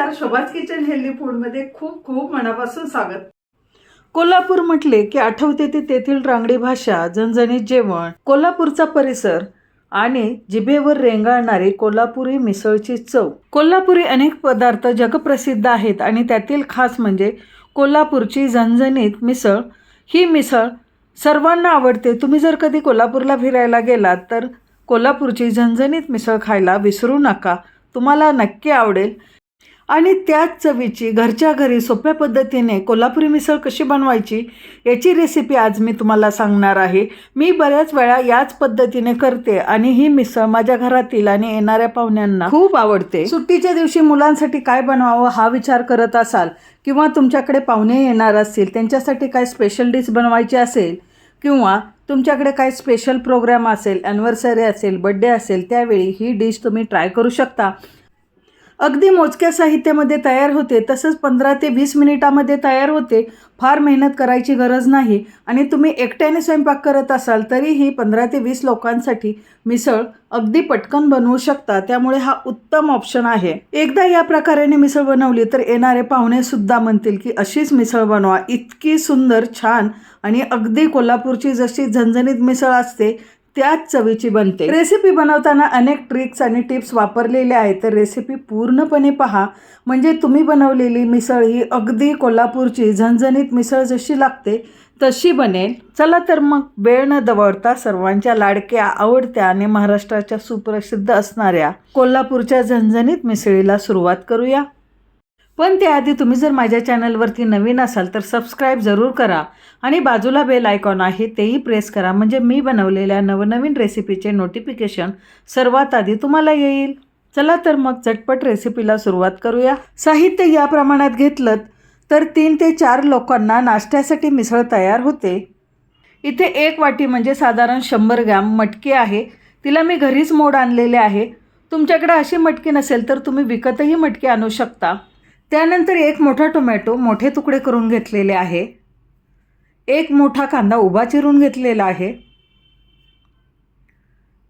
नमस्कार शोभाज kitchen healthy फूडमध्ये खूप खूप मनापासून स्वागत. कोल्हापूर म्हटले की आठवते ते तेथील रांगडी भाषा झणझणीत जेवण कोल्हापूरचा परिसर आणि जिभेवर रेंगाळणारी कोल्हापुरी मिसळची चव. कोल्हापुरी अनेक पदार्थ जगप्रसिद्ध आहेत आणि त्यातील खास म्हणजे कोल्हापूरची झणझणीत मिसळ. ही मिसळ सर्वांना आवडते. तुम्ही जर कधी कोल्हापूरला फिरायला गेलात तर कोल्हापूरची झणझणीत मिसळ खायला विसरू नका. तुम्हाला नक्की आवडेल. आणि त्याच चवीची घरच्या घरी सोप्या पद्धतीने कोल्हापुरी मिसळ कशी बनवायची याची रेसिपी आज मी तुम्हाला सांगणार आहे. मी बऱ्याच वेळा याच पद्धतीने करते आणि ही मिसळ माझ्या घरातील आणि येणाऱ्या पाहुण्यांना खूप आवडते. सुट्टीच्या दिवशी मुलांसाठी काय बनवावं हा विचार करत असाल किंवा तुमच्याकडे पाहुणे येणार असतील त्यांच्यासाठी काय स्पेशल डिश बनवायची असेल किंवा तुमच्याकडे काय स्पेशल प्रोग्राम असेल ॲनिव्हर्सरी असेल बड्डे असेल त्यावेळी ही डिश तुम्ही ट्राय करू शकता. अगदी मोजक्या साहित्यामध्ये तयार होते तसंच पंधरा ते वीस मिनिटामध्ये तयार होते फार मेहनत करायची गरज नाही. आणि तुम्ही एकट्याने स्वयंपाक करत असाल तरीही पंधरा ते वीस लोकांसाठी मिसळ अगदी पटकन बनवू शकता. त्यामुळे हा उत्तम ऑप्शन आहे. एकदा या प्रकारेने मिसळ बनवली तर येणारे पाहुणे सुद्धा म्हणतील की अशीच मिसळ बनवा. इतकी सुंदर छान आणि अगदी कोल्हापूरची जशी झणझणीत मिसळ असते त्याच चवीची बनते. रेसिपी बनवताना अनेक ट्रिक्स आणि टिप्स वापरलेल्या आहेत. तर रेसिपी पूर्णपणे पहा. म्हणजे तुम्ही बनवलेली मिसळ ही अगदी कोल्हापूरची झणझणीत मिसळ जशी लागते तशी बनेल. चला तर मग वेळ न दवडता सर्वांच्या लाडक्या आवडत्या आणि महाराष्ट्राच्या सुप्रसिद्ध असणाऱ्या कोल्हापूरच्या झणझणीत मिसळीला सुरुवात करूया. पण त्याआधी तुम्ही जर माझ्या चॅनलवरती नवीन असाल तर सबस्क्राईब जरूर करा आणि बाजूला बेल आयकॉन आहे तेही प्रेस करा. म्हणजे मी बनवलेल्या नवनवीन रेसिपीचे नोटिफिकेशन सर्वात आधी तुम्हाला येईल. चला तर मग चटपट रेसिपीला सुरुवात करूया. साहित्य या प्रमाणात घेतलं तर तीन ते चार लोकांना नाश्त्यासाठी मिसळ तयार होते. इथे एक वाटी म्हणजे साधारण शंभर ग्रॅम मटकी आहे. तिला मी घरीच मोड आणलेले आहे. तुमच्याकडे अशी मटकी नसेल तर तुम्ही विकतही मटकी आणू शकता. त्यानंतर एक मोठा टोमॅटो मोठे तुकडे करून घेतलेले आहे. एक मोठा कांदा उभा चिरून घेतलेला आहे.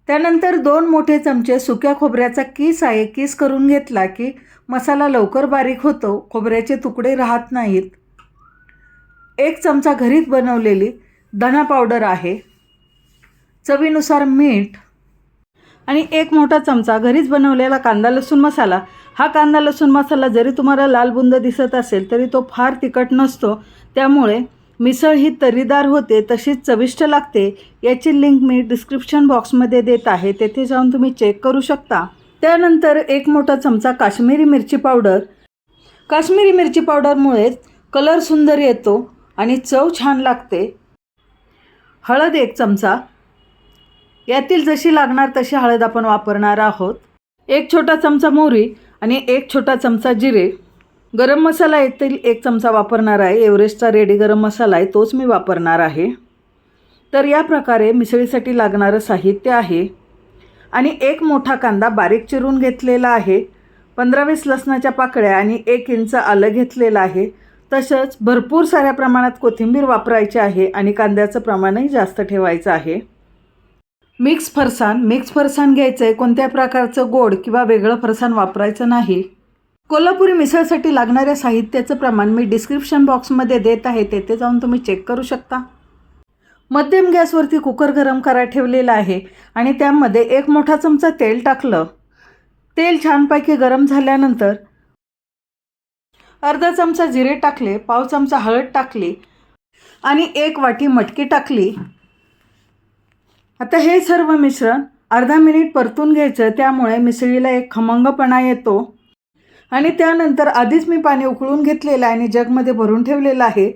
त्यानंतर दोन मोठे चमचे सुक्या खोबऱ्याचा किस आहे. किस करून घेतला की मसाला लवकर बारीक होतो खोबऱ्याचे तुकडे राहत नाहीत. एक चमचा घरीच बनवलेली धना पावडर आहे. चवीनुसार मीठ आणि एक मोठा चमचा घरीच बनवलेला कांदा लसूण मसाला. हा कांदा लसूण मसाला जरी तुम्हाला लाल बुंद दिसत असेल तरी तो फार तिखट नसतो. त्यामुळे मिसळ ही तरीदार होते तशीच चविष्ट लागते. याची लिंक मी डिस्क्रिप्शन बॉक्समध्ये देत आहे तेथे जाऊन तुम्ही चेक करू शकता. त्यानंतर एक मोठा चमचा काश्मीरी मिरची पावडर. काश्मीरी मिरची पावडरमुळे कलर सुंदर येतो आणि चव छान लागते. हळद एक चमचा. यातील जशी लागणार तशी हळद आपण वापरणार आहोत. एक छोटा चमचा मोहरी आणि एक छोटा चमचा जिरे. गरम मसाला येथील एक चमचा वापरणार आहे. एव्हरेस्टचा रेडी गरम मसाला आहे तोच मी वापरणार आहे. तर या प्रकारे मिसळीसाठी लागणारं साहित्य आहे. आणि एक मोठा कांदा बारीक चिरून घेतलेला आहे. पंधरा वीस लसणाच्या पाकळ्या आणि एक इंच आलं घेतलेलं आहे. तसंच भरपूर साऱ्या प्रमाणात कोथिंबीर वापरायची आहे आणि कांद्याचं प्रमाणही जास्त ठेवायचं आहे. मिक्स फरसाण मिक्स फरसाण घ्यायचं आहे कोणत्या प्रकारचं गोड किंवा वेगळं फरसाण वापरायचं नाही. कोल्हापुरी मिसळसाठी लागणाऱ्या साहित्याचं प्रमाण मी डिस्क्रिप्शन बॉक्समध्ये देत आहे तेथे जाऊन तुम्ही चेक करू शकता. मध्यम गॅसवरती कुकर गरम करा ठेवलेला आहे आणि त्यामध्ये एक मोठा चमचा तेल टाकलं. तेल छानपैकी गरम झाल्यानंतर अर्धा चमचा जिरे टाकले पाव चमचा हळद टाकली आणि एक वाटी मटकी टाकली. आता हे सर्व मिश्रण अर्धा मिनिट परतून घ्यायचं त्यामुळे मिसळीला एक खमंगपणा येतो. आणि त्यानंतर आधीच मी पाणी उकळून घेतलेलं आहे आणि जगमध्ये भरून ठेवलेलं आहे.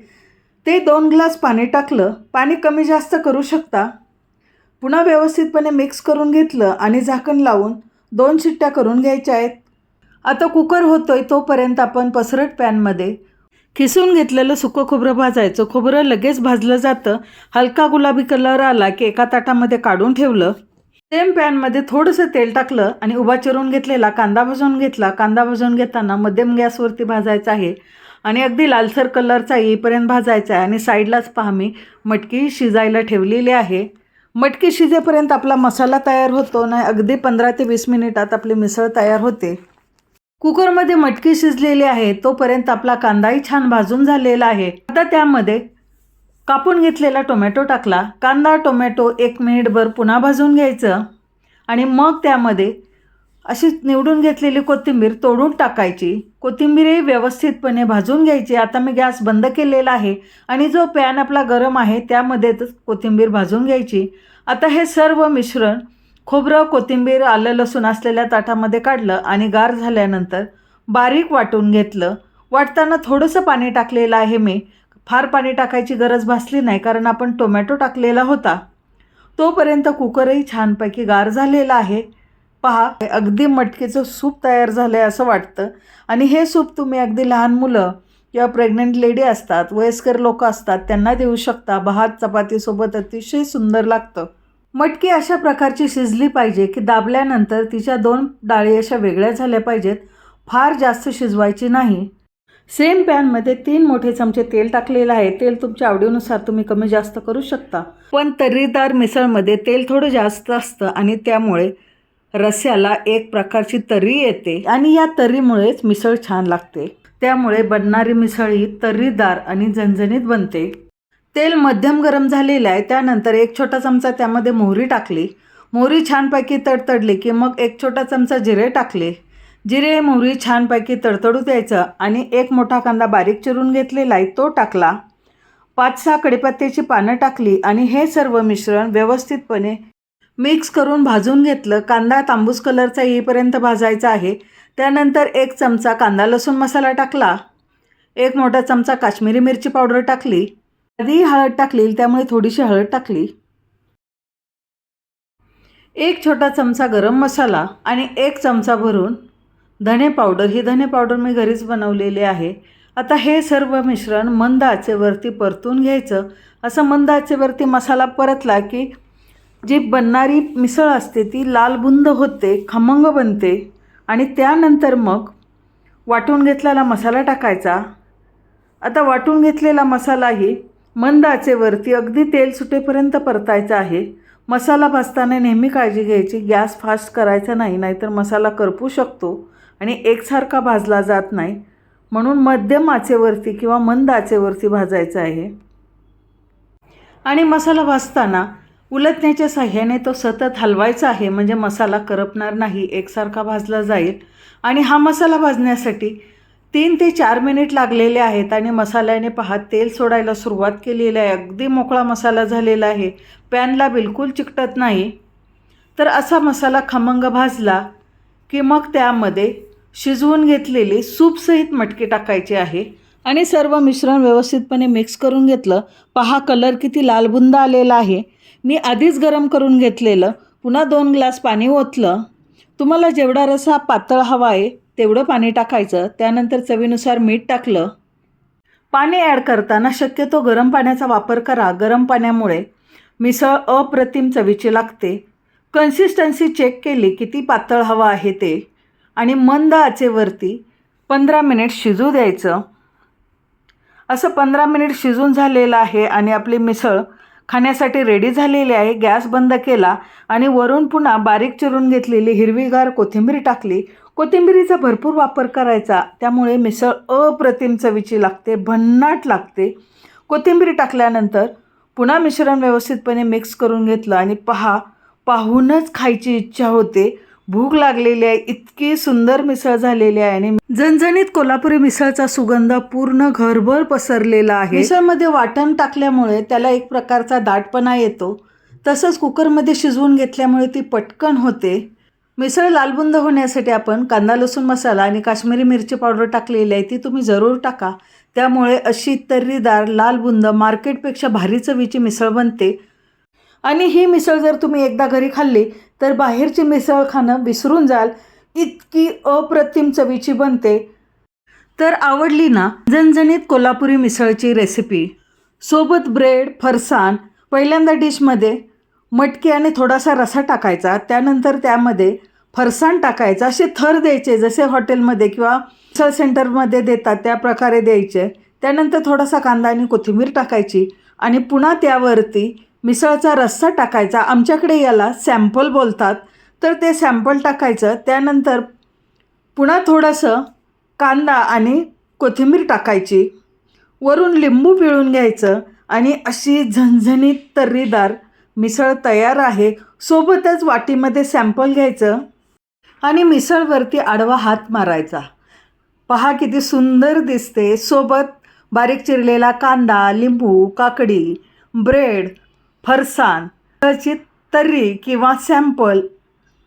ते दोन ग्लास पाणी टाकलं. पाणी कमी जास्त करू शकता? पुन्हा व्यवस्थितपणे मिक्स करून घेतलं आणि झाकण लावून दोन शिट्ट्या करून घ्यायच्या आहेत. आता कुकर होतोय तोपर्यंत आपण पसरट पॅनमध्ये खिसून घेतलेलं सुकं खोबरं भाजायचं. खोबरं लगेच भाजलं जातं. हलका गुलाबी कलर आला की एका ताटामध्ये काढून ठेवलं. सेम पॅनमध्ये थोडंसं तेल टाकलं आणि उभा चिरून घेतलेला कांदा भाजून घेतला. कांदा भाजून घेताना मध्यम गॅसवरती भाजायचा आहे आणि अगदी लालसर कलरचा येईपर्यंत भाजायचा आहे आणि साईडलाच पहा मी मटकी शिजायला ठेवलेली आहे. मटकी शिजेपर्यंत आपला मसाला तयार होतो. नाही अगदी पंधरा ते वीस मिनिटात आपली मिसळ तयार होते. कुकरमध्ये मटकी शिजलेली आहे तोपर्यंत आपला कांदाही छान भाजून झालेला आहे. आता त्यामध्ये कापून घेतलेला टोमॅटो टाकला. कांदा टोमॅटो एक मिनिटभर पुन्हा भाजून घ्यायचं आणि मग त्यामध्ये अशी निवडून घेतलेली कोथिंबीर तोडून टाकायची. कोथिंबीरही व्यवस्थितपणे भाजून घ्यायची. आता मी गॅस बंद केलेला आहे आणि जो पॅन आपला गरम आहे त्यामध्येच कोथिंबीर भाजून घ्यायची. आता हे सर्व मिश्रण खोबरं कोथिंबीर आलं लसूण असलेल्या ताटामध्ये काढलं आणि गार झाल्यानंतर बारीक वाटून घेतलं. वाटताना थोडंसं पाणी टाकलेलं आहे मी. फार पाणी टाकायची गरज भासली नाही कारण आपण टोमॅटो टाकलेला होता. तोपर्यंत कुकरही छानपैकी गार झालेला आहे. पहा अगदी मटकीचं सूप तयार झालं आहे असं वाटतं. आणि हे सूप तुम्ही अगदी लहान मुलं किंवा प्रेग्नंट लेडी असतात वयस्कर लोक असतात त्यांना देऊ शकता. भात चपातीसोबत अतिशय सुंदर लागतं. मटकी अशा प्रकारची शिजली पाहिजे की दाबल्यानंतर तिच्या दोन डाळी अशा वेगळ्या झाल्या पाहिजेत. फार जास्त शिजवायची नाही. सेम पॅनमध्ये तीन मोठे चमचे तेल टाकलेलं आहे. तेल तुमच्या आवडीनुसार तुम्ही कमी जास्त करू शकता. पण तर्रीदार मिसळमध्ये तेल थोडं जास्त असतं आणि त्यामुळे रस्याला एक प्रकारची तर्री येते. आणि या तर्रीमुळेच मिसळ छान लागते. त्यामुळे बनणारी मिसळ ही तर्रीदार आणि झणझणीत बनते. तेल मध्यम गरम झालेलं आहे त्यानंतर एक छोटा चमचा त्यामध्ये मोहरी टाकली. मोहरी छानपैकी तडतडली की मग एक छोटा चमचा जिरे टाकले. जिरे मोहरी छानपैकी तडतडू द्यायचं आणि एक मोठा कांदा बारीक चिरून घेतलेला आहे तो टाकला. पाच सहा कडीपत्त्याची पानं टाकली आणि हे सर्व मिश्रण व्यवस्थितपणे मिक्स करून भाजून घेतलं. कांदा तांबूस कलरचा येईपर्यंत भाजायचा आहे. त्यानंतर एक चमचा कांदा लसूण मसाला टाकला. एक मोठा चमचा काश्मीरी मिरची पावडर टाकली. आधी हळद टाकली त्यामुळे थोडीशी हळद टाकली. एक छोटा चमचा गरम मसाला आणि एक चमचा भरून धने पावडर. ही धने पावडर मी घरीच बनवलेली आहे. आता हे सर्व मिश्रण मंद आचेवरती परतून घ्यायचं. असं मंद आचेवरती मसाला परतला की जी बनणारी मिसळ असते ती लालबुंद होते खमंग बनते आणि त्यानंतर मग वाटून घेतलेला मसाला टाकायचा. आता वाटून घेतलेला मसालाही मंद आचेवरती अगदी तेल सुटेपर्यंत परतायचं आहे. मसाला भाजताना नेहमी काळजी घ्यायची. गॅस फास्ट करायचा नाही नाहीतर मसाला करपू शकतो आणि एकसारखा भाजला जात नाही. म्हणून मध्यम आचेवरती किंवा मंद आचेवरती भाजायचा आहे. आणि मसाला भाजताना उलटण्याच्या साह्याने तो सतत हलवायचा आहे. म्हणजे मसाला करपणार नाही एकसारखा भाजला जाईल. आणि हा मसाला भाजण्यासाठी तीन ते चार मिनिट लागलेले आहेत आणि मसाल्याने पहा तेल सोडायला सुरुवात केलेली आहे. अगदी मोकळा मसाला झालेला आहे. पॅनला बिलकुल चिकटत नाही. तर असा मसाला खमंग भाजला की मग त्यामध्ये शिजवून घेतलेली सूपसहित मटकी टाकायची आहे आणि सर्व मिश्रण व्यवस्थितपणे मिक्स करून घेतलं. पहा कलर किती लालबुंद आलेला आहे. मी आधीच गरम करून घेतलेलं. पुन्हा दोन ग्लास पाणी ओतलं. तुम्हाला जेवढा रसा पातळ हवा आहे तेवढं पाणी टाकायचं त्यानंतर चवीनुसार मीठ टाकलं. पाणी ॲड करताना शक्यतो गरम पाण्याचा वापर करा. गरम पाण्यामुळे मिसळ अप्रतिम चवीची लागते. कन्सिस्टन्सी चेक केली किती पातळ हवा आहे ते आणि मंद आचेवरती पंधरा मिनिट शिजू द्यायचं. असं पंधरा मिनिट शिजून झालेलं आहे आणि आपली मिसळ खाण्यासाठी रेडी झालेली आहे. गॅस बंद केला आणि वरून पुन्हा बारीक चिरून घेतलेली हिरवीगार कोथिंबीर टाकली. कोथिंबिरीचा भरपूर वापर करायचा. त्यामुळे मिसळ अप्रतिम चवीची लागते भन्नाट लागते. कोथिंबीर टाकल्यानंतर पुन्हा मिश्रण व्यवस्थितपणे मिक्स करून घेतलं आणि पहा पाहूनच खायची इच्छा होते. भूक लागलेली आहे इतकी सुंदर मिसळ झालेली आहे आणि झणझणीत कोल्हापुरी मिसळचा सुगंध पूर्ण घरभर पसरलेला आहे. मिसळमध्ये वाटण टाकल्यामुळे त्याला एक प्रकारचा दाटपणा येतो. तसंच कुकरमध्ये शिजवून घेतल्यामुळे ती पटकन होते. मिसळ लालबुंद होण्यासाठी आपण कांदा लसूण मसाला आणि काश्मीरी मिरची पावडर टाकलेली आहे ती तुम्ही जरूर टाका. त्यामुळे अशी तर्रीदार लालबुंद मार्केटपेक्षा भारी चवीची मिसळ बनते. आणि ही मिसळ जर तुम्ही एकदा घरी खाल्ली तर बाहेरची मिसळ खाणं विसरून जाल. इतकी अप्रतिम चवीची बनते. तर आवडली ना झणझणीत कोल्हापुरी मिसळची रेसिपी सोबत ब्रेड फरसाण पहिल्यांदा डिशमध्ये मटकी आणि थोडासा रसा टाकायचा. त्यानंतर त्यामध्ये फरसाण टाकायचं. असे थर द्यायचे. जसे हॉटेलमध्ये किंवा मिसळ सेंटरमध्ये देतात त्या प्रकारे द्यायचे. त्यानंतर थोडासा कांदा आणि कोथिंबीर टाकायची आणि पुन्हा त्यावरती मिसळचा रस्सा टाकायचा. आमच्याकडे याला सॅम्पल बोलतात. तर ते सॅम्पल टाकायचं. त्यानंतर पुन्हा थोडंसं कांदा आणि कोथिंबीर टाकायची. वरून लिंबू पिळून घ्यायचं आणि अशी झणझणीत तर्रीदार मिसळ तयार आहे. सोबतच वाटीमध्ये सॅम्पल घ्यायचं आणि मिसळवरती आडवा हात मारायचा. पहा किती सुंदर दिसते. सोबत बारीक चिरलेला कांदा लिंबू काकडी ब्रेड फरसाण कदाचित तर्री किंवा सॅम्पल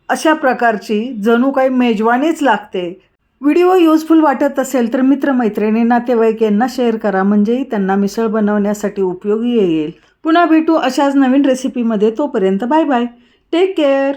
अशा प्रकारची जणू काही मेजवानीच लागते. व्हिडिओ युजफुल वाटत असेल तर मित्रमैत्रिणी नातेवाईक यांना शेअर करा. म्हणजेही त्यांना मिसळ बनवण्यासाठी उपयोगी येईल. पुन्हा भेटू अशाच नवीन रेसिपीमध्ये तोपर्यंत बाय बाय टेक केअर